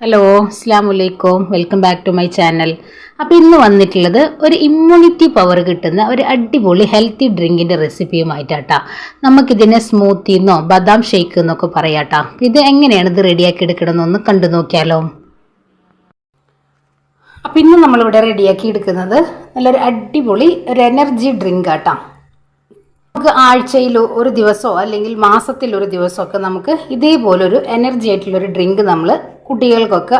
Hello അസ്സാം വലൈക്കും welcome back to my channel അപ്പോൾ ഇന്ന് വന്നിട്ടുള്ളത് ഒരു ഇമ്മ്യൂണിറ്റി പവർ കിട്ടുന്ന ഒരു അടിപൊളി ഹെൽത്തി ഡ്രിങ്കിന്റെ റെസിപ്പിയുമായിട്ടാട്ടാ നമുക്കിതിനെ സ്മൂത്തി എന്നോ ബദാം ഷേക്ക് എന്നൊക്കെ പറയാട്ടാ. ഇത് എങ്ങനെയാണ് ഇത് റെഡിയാക്കി എടുക്കണമെന്നൊന്ന് കണ്ടു നോക്കിയാലോ. അപ്പം ഇന്ന് നമ്മളിവിടെ റെഡിയാക്കി എടുക്കുന്നത് നല്ലൊരു അടിപൊളി ഒരു എനർജി ഡ്രിങ്ക് ആട്ടാ. നമുക്ക് ആഴ്ചയിൽ ഒരു ദിവസമോ അല്ലെങ്കിൽ മാസത്തിൽ ഒരു ദിവസമൊക്കെ നമുക്ക് ഇതേപോലെ ഒരു എനർജി ആയിട്ടുള്ളൊരു ഡ്രിങ്ക് നമ്മൾ കുട്ടികൾക്കൊക്കെ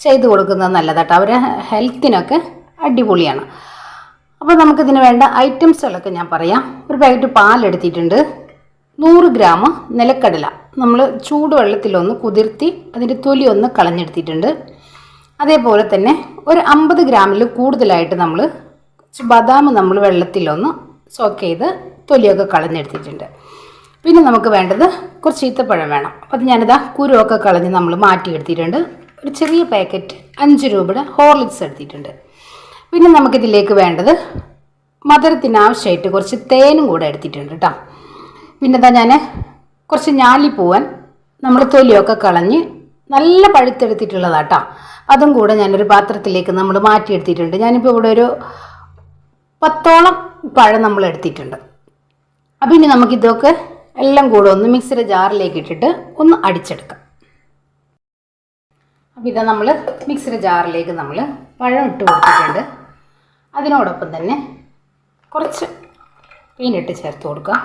ചെയ്തു കൊടുക്കുന്നത് നല്ലതാട്ടോ. അവരെ ഹെൽത്തിനൊക്കെ അടിപൊളിയാണ്. അപ്പോൾ നമുക്കിതിന് വേണ്ട ഐറ്റംസുകളൊക്കെ ഞാൻ പറയാം. ഒരു പാക്കറ്റ് പാലെടുത്തിട്ടുണ്ട്. നൂറ് ഗ്രാം നിലക്കടല. നമ്മൾ ചൂടുവെള്ളത്തിലൊന്ന് കുതിർത്തി അതിന്റെ തൊലി ഒന്ന് കളഞ്ഞെടുത്തിട്ടുണ്ട്. അതേപോലെ തന്നെ ഒരു അമ്പത് ഗ്രാമിൽ കൂടുതലായിട്ട് നമ്മൾ ബദാം നമ്മൾ വെള്ളത്തിലൊന്ന് സോക്ക് ചെയ്ത് തൊലിയൊക്കെ കളഞ്ഞെടുത്തിട്ടുണ്ട്. പിന്നെ നമുക്ക് വേണ്ടത് കുറച്ച് ഈത്തപ്പഴം വേണം. അപ്പോൾ അത് ഞാനിതാ കുരുവൊക്കെ കളഞ്ഞ് നമ്മൾ മാറ്റിയെടുത്തിട്ടുണ്ട്. ഒരു ചെറിയ പാക്കറ്റ് അഞ്ച് രൂപയുടെ ഹോർലിക്സ് എടുത്തിട്ടുണ്ട്. പിന്നെ നമുക്കിതിലേക്ക് വേണ്ടത് മധുരത്തിനാവശ്യമായിട്ട് കുറച്ച് തേനും കൂടെ എടുത്തിട്ടുണ്ട് കേട്ടോ. പിന്നെ എന്താ ഞാൻ കുറച്ച് ഞാലിപ്പൂവൻ നമ്മൾ തൊലിയൊക്കെ കളഞ്ഞ് നല്ല പഴുത്തെടുത്തിട്ടുള്ളതാട്ടോ അതും കൂടെ ഞാനൊരു പാത്രത്തിലേക്ക് നമ്മൾ മാറ്റിയെടുത്തിട്ടുണ്ട്. ഞാനിപ്പോൾ ഇവിടെ ഒരു പത്തോളം പഴം നമ്മൾ എടുത്തിട്ടുണ്ട്. അപ്പം ഇനി നമുക്കിതൊക്കെ എല്ലാം കൂടെ ഒന്ന് മിക്സിയുടെ ജാറിലേക്ക് ഇട്ടിട്ട് ഒന്ന് അടിച്ചെടുക്കാം. അപ്പോൾ ഇതാ നമ്മൾ മിക്സിയുടെ ജാറിലേക്ക് നമ്മൾ പഴം ഇട്ട് കൊടുത്തിട്ടുണ്ട്. അതിനോടൊപ്പം തന്നെ കുറച്ച് പീനിട്ട് ചേർത്ത് കൊടുക്കാം.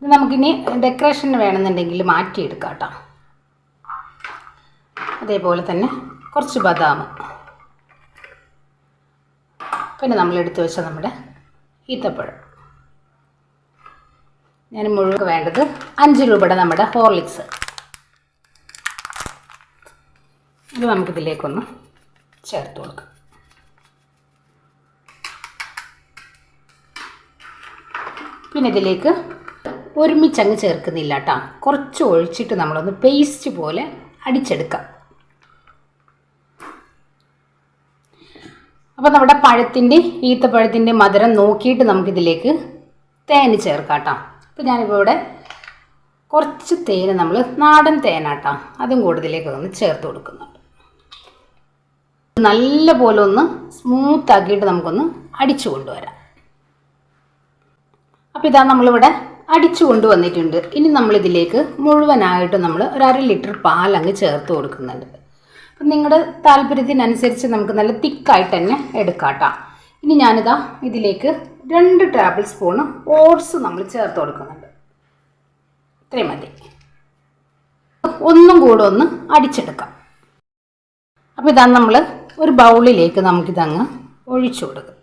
ഇത് നമുക്കിനി ഡെക്കറേഷന് വേണമെന്നുണ്ടെങ്കിൽ മാറ്റിയെടുക്കാം കേട്ടോ. അതേപോലെ തന്നെ കുറച്ച് ബദാം. പിന്നെ നമ്മളെടുത്ത് വെച്ച നമ്മുടെ ഈത്തപ്പഴം. ഞാൻ മുഴുവൻ വേണ്ടത് അഞ്ച് രൂപയുടെ നമ്മുടെ ഹോർലിക്സ്. ഇത് നമുക്കിതിലേക്കൊന്ന് ചേർത്ത് കൊടുക്കാം. പിന്നെ ഇതിലേക്ക് ഒരുമിച്ചങ്ങ് ചേർക്കുന്നില്ല കേട്ടോ. കുറച്ച് ഒഴിച്ചിട്ട് നമ്മളൊന്ന് പേസ്റ്റ് പോലെ അടിച്ചെടുക്കാം. അപ്പോൾ നമ്മുടെ പഴത്തിന്റെ ഈത്തപ്പഴത്തിന്റെ മധുരം നോക്കിയിട്ട് നമുക്കിതിലേക്ക് തേന് ചേർക്കാം കേട്ടോ അപ്പോൾ ഞാനിപ്പോൾ ഇവിടെ കുറച്ച് തേന് നമ്മൾ നാടൻ തേനാട്ടോ. അതും കൂടുതലേക്ക് ഒന്ന് ചേർത്ത് കൊടുക്കുന്നുണ്ട് നല്ല പോലെ ഒന്ന് സ്മൂത്ത് ആക്കിയിട്ട് നമുക്കൊന്ന് അടിച്ചു കൊണ്ടുവരാം. അപ്പോൾ ഇതാ നമ്മളിവിടെ അടിച്ചു കൊണ്ടുവന്നിട്ടുണ്ട്. ഇനി നമ്മളിതിലേക്ക് മുഴുവനായിട്ട് നമ്മൾ ഒരു അര ലിറ്റർ പാലങ്ങ് ചേർത്ത് കൊടുക്കുന്നുണ്ട്. നിങ്ങളുടെ താല്പര്യത്തിനനുസരിച്ച് നമുക്ക് നല്ല തിക്കായിട്ട് തന്നെ എടുക്കാം ഇനി ഞാനിതാ ഇതിലേക്ക് രണ്ട് ടേബിൾ സ്പൂണ് ഓട്സ് നമ്മൾ ചേർത്ത് കൊടുക്കുന്നുണ്ട്. ഇത്രയും മതി. ഒന്നും കൂടെ ഒന്ന് അടിച്ചെടുക്കാം. അപ്പോൾ ഇതാ നമ്മൾ ഒരു ബൗളിലേക്ക് നമുക്കിതങ്ങ് ഒഴിച്ചു കൊടുക്കും.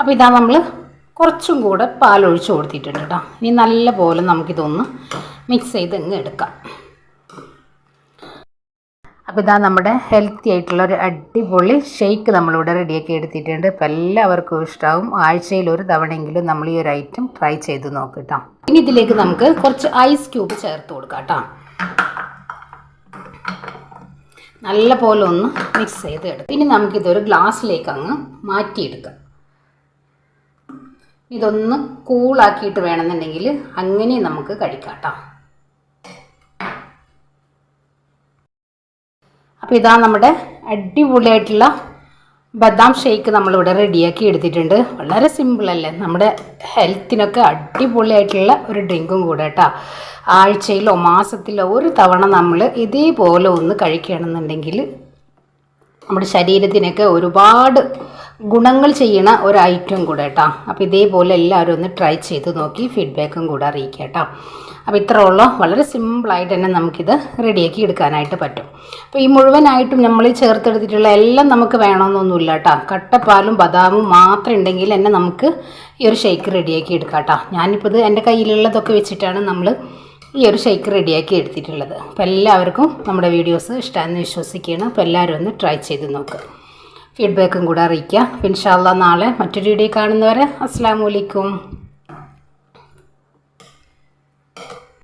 അപ്പോൾ ഇതാ നമ്മൾ കുറച്ചും കൂടെ പാലൊഴിച്ച് കൊടുത്തിട്ടുണ്ട് കേട്ടോ. ഇനി നല്ല പോലെ നമുക്കിതൊന്ന് മിക്സ് ചെയ്ത് ഇങ്ങ് എടുക്കാം. അപ്പോൾ ഇതാ നമ്മുടെ ഹെൽത്തി ആയിട്ടുള്ള ഒരു അടിപൊളി ഷെയ്ക്ക് നമ്മളിവിടെ റെഡിയാക്കി എടുത്തിട്ടുണ്ട്. അപ്പോൾ എല്ലാവർക്കും ഇഷ്ടമാവും ആഴ്ചയിൽ ഒരു തവണയെങ്കിലും നമ്മൾ ഈ ഒരു ഐറ്റം ട്രൈ ചെയ്ത് നോക്കിട്ടോ. ഇനി ഇതിലേക്ക് നമുക്ക് കുറച്ച് ഐസ് ക്യൂബ് ചേർത്ത് കൊടുക്കാം കേട്ടോ നല്ല പോലെ ഒന്ന് മിക്സ് ചെയ്ത് എടുക്കാം. ഇനി നമുക്കിതൊരു ഗ്ലാസ്സിലേക്ക് അങ്ങ് മാറ്റിയെടുക്കാം. ഇതൊന്ന് കൂളാക്കിയിട്ട് വേണമെന്നുണ്ടെങ്കിൽ അങ്ങനെ നമുക്ക് കഴിക്കാം കേട്ടോ. അപ്പോൾ ഇതാ നമ്മുടെ അടിപൊളിയായിട്ടുള്ള ബദാം ഷേക്ക് നമ്മളിവിടെ റെഡിയാക്കി എടുത്തിട്ടുണ്ട്. വളരെ സിമ്പിളല്ലേ നമ്മുടെ ഹെൽത്തിനൊക്കെ അടിപൊളിയായിട്ടുള്ള ഒരു ഡ്രിങ്കും കൂടെ കേട്ടോ ആഴ്ചയിലോ മാസത്തിലോ ഒരു തവണ നമ്മൾ ഇതേപോലെ ഒന്ന് കഴിക്കുകയാണെന്നുണ്ടെങ്കിൽ നമ്മുടെ ശരീരത്തിനൊക്കെ ഒരുപാട് ഗുണങ്ങൾ ചെയ്യണ ഒരു ഐറ്റം കൂടെ കേട്ടോ അപ്പോൾ ഇതേപോലെ എല്ലാവരും ഒന്ന് ട്രൈ ചെയ്ത് നോക്കി ഫീഡ്ബാക്കും കൂടെ അറിയിക്കുക കേട്ടോ അപ്പോൾ ഇത്ര ഉള്ളു. വളരെ സിമ്പിളായിട്ട് തന്നെ നമുക്കിത് റെഡിയാക്കി എടുക്കാനായിട്ട് പറ്റും. അപ്പോൾ ഈ മുഴുവനായിട്ടും നമ്മൾ ചേർത്തെടുത്തിട്ടുള്ള എല്ലാം നമുക്ക് വേണമെന്നൊന്നുമില്ല കേട്ടോ കട്ടപ്പാലും ബദാമും മാത്രം ഉണ്ടെങ്കിൽ തന്നെ നമുക്ക് ഈ ഒരു ഷേക്ക് റെഡിയാക്കി എടുക്കാം കേട്ടോ ഞാനിപ്പോൾ ഇത് എന്റെ കയ്യിലുള്ളതൊക്കെ വെച്ചിട്ടാണ് നമ്മൾ ഈ ഒരു ഷേക്ക് റെഡിയാക്കി എടുത്തിട്ടുള്ളത്. അപ്പോൾ എല്ലാവർക്കും നമ്മുടെ വീഡിയോസ് ഇഷ്ടമാണെന്ന് വിശ്വസിക്കുകയാണ്. അപ്പോൾ എല്ലാവരും ഒന്ന് ട്രൈ ചെയ്ത് നോക്കുക ഫീഡ്ബാക്കും കൂടെ അറിയിക്കുക. ഇൻഷാല്ല നാളെ മറ്റൊരു വീഡിയോ കാണുന്നവരെ അസ്സാം